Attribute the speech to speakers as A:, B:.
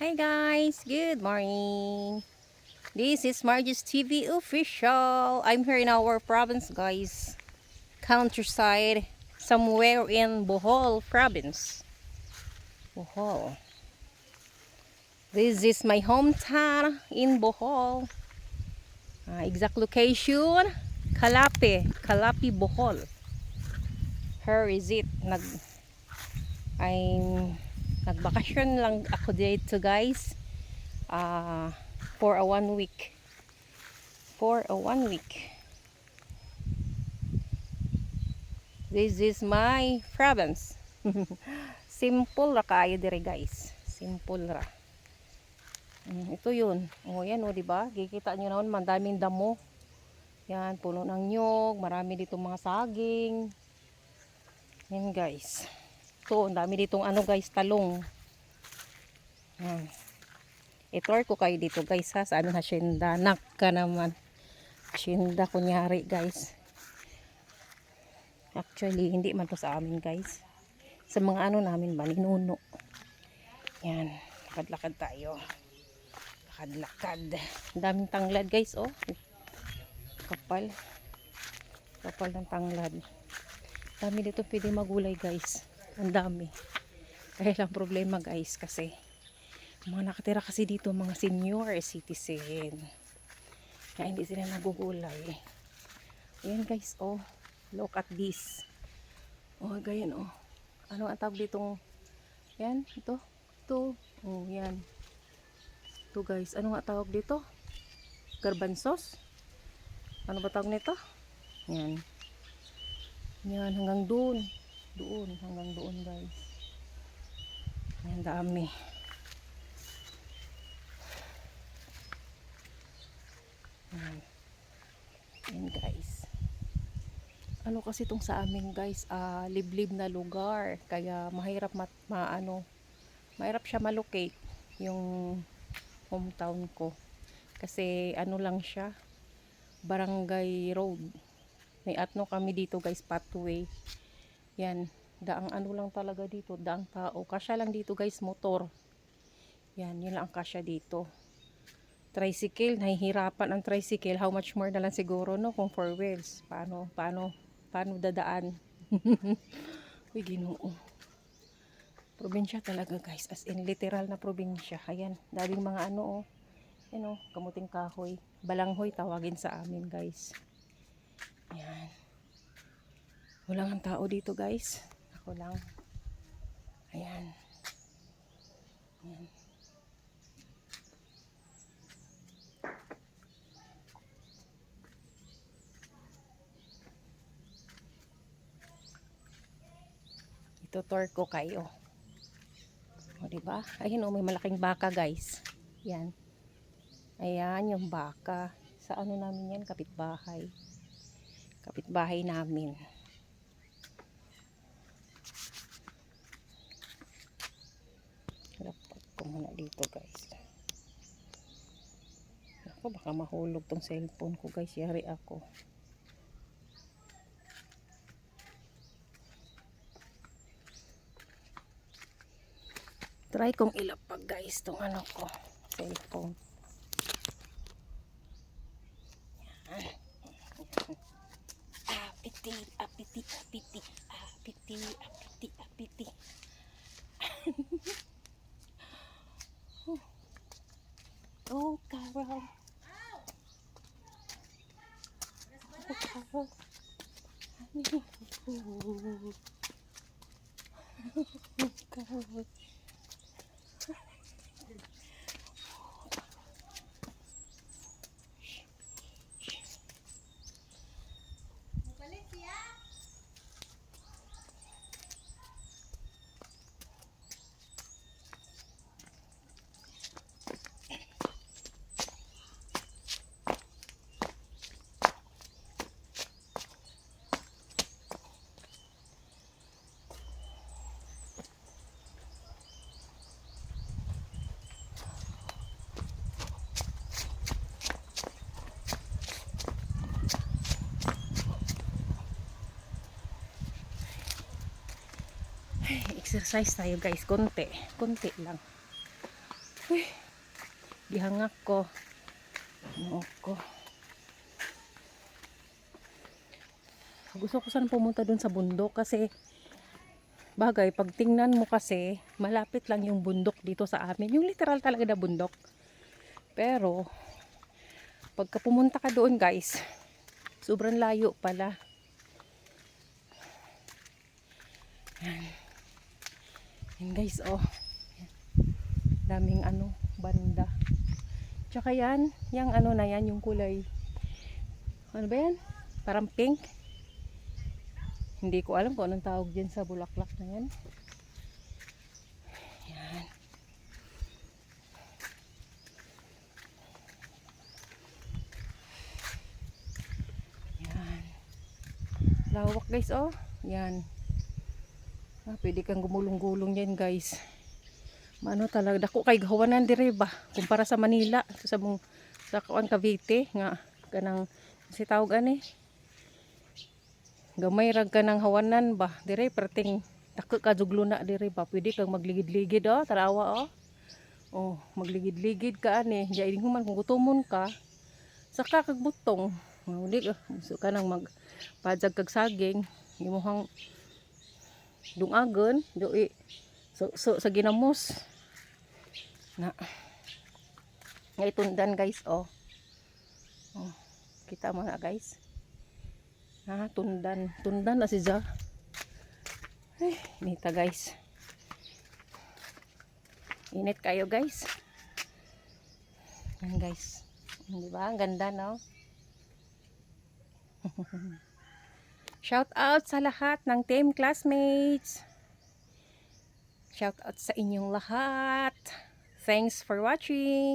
A: Hi guys, good morning. This is Margie's TV official. I'm here in our province, guys. Countryside, somewhere in Bohol province. Bohol. This is my hometown in Bohol. Ah, exact location, Kalape, Kalapi, Bohol. Here is it. Nag I'm nagbakasyon lang ako dito guys. Ah for a one week. For a one week. This is my province. Simple ra kayo dire guys. Simple ra. Mm, ito yun. O yan o diba? Kikita nyo naman mandaming damo. Yan puno ng nyog marami dito mga saging. Yan guys ito, ang dami ditong ano guys, talong. Yan. I-tour ko kayo dito guys ha, sa ano na syenda. Naka naman. Syenda kunyari guys. Actually, hindi man to sa amin guys. Sa mga ano namin ba, ninuno. Yan, lakad-lakad tayo. Lakad-lakad. Daming tanglad guys, oh. Kapal. Kapal ng tanglad. Dami dito pwede magulay guys. Ang dami. Kaya lang problema guys kasi mga nakatira kasi dito mga senior citizen. Kaya hindi sila nagugulay. Ayan guys, oh. Look at this. Oh, ganyan oh. Ano ang tawag ditong yan, ito. Ito. Oh, yan. Ito guys, ano nga tawag dito? Garbanzos? Ano ba tawag nito? Yan. Yan, hanggang doon doon hanggang doon guys. Ang dami. Yan yan guys. Ano kasi itong sa amin guys ah, liblib na lugar. Kaya mahirap mat, maano mahirap siya malocate yung hometown ko. Kasi ano lang siya barangay road. May atno kami dito guys pathway yan, daang ano lang talaga dito, daang tao. Kasya lang dito guys, motor. Yan, yun lang ang kasya dito. Tricycle, nahihirapan ang tricycle. How much more na lang siguro, no? Kung four wheels. Paano, paano, paano dadaan? Uy, ginoo. Probinsya talaga guys, as in literal na probinsya. Ayan, daming mga ano, oh. Yan, oh, kamuting kahoy. Balanghoy, tawagin sa amin guys. Yan. Wala ang tao dito guys. Ako lang. Ayan. Ayan. Itutor ko kayo. O, diba? Ayun o, may malaking baka guys. Yan. Ayan, yung baka. Sa ano namin yan? Kapitbahay. Kapitbahay namin. Ko muna dito guys. Ako baka mahulog tong cellphone ko guys. Yari ako. Try kong ilapag guys tong ano ko. Cellphone. Yan. Apiti, apiti, apiti, apiti, apiti, apiti. Oh, Oh, Carol. exercise tayo guys konti konti lang Uy, gihangak ko. Ano ko. Gusto ko sana pumunta dun sa bundok kasi bagay, pag tingnan mo kasi, malapit lang yung bundok dito sa amin. Yung literal talaga na bundok. Pero, pagka pumunta ka doon guys, sobrang layo pala. Yan. Yan guys, oh. Daming ano, banda. Tsaka yan, yung ano na yan, yung kulay. Ano ba yan? Parang pink. Hindi ko alam kung anong tawag dyan sa bulaklak na yan. Yan. Yan. Lawak guys, oh. Yan. Ah, pwede kang gumulong-gulong yan guys. Ano talaga, dako kay gawanan dire ba? Kumpara sa Manila, sa mong sa kuan Cavite nga kanang si tawag ani. Gamay rag ka ng hawanan ba? Dire perting dako ka juglo na dire ba? Pwede kang magligid-ligid oh, tarawa oh. Oh, magligid-ligid ka ani. Diya human kung gutomon ka, saka kag butong. Uli ka, gusto ka nang magpajag kag saging, imuhang dungagon, do i so, so sa ginamos. Na nga itundan guys oh. oh kita mo na guys. Ha tundan. Tundan na si Ja. Ay nita guys. Init kayo guys. Yan guys. Di ba? Ang ganda no shout out sa lahat ng team classmates shout out sa inyong lahat Thanks for watching.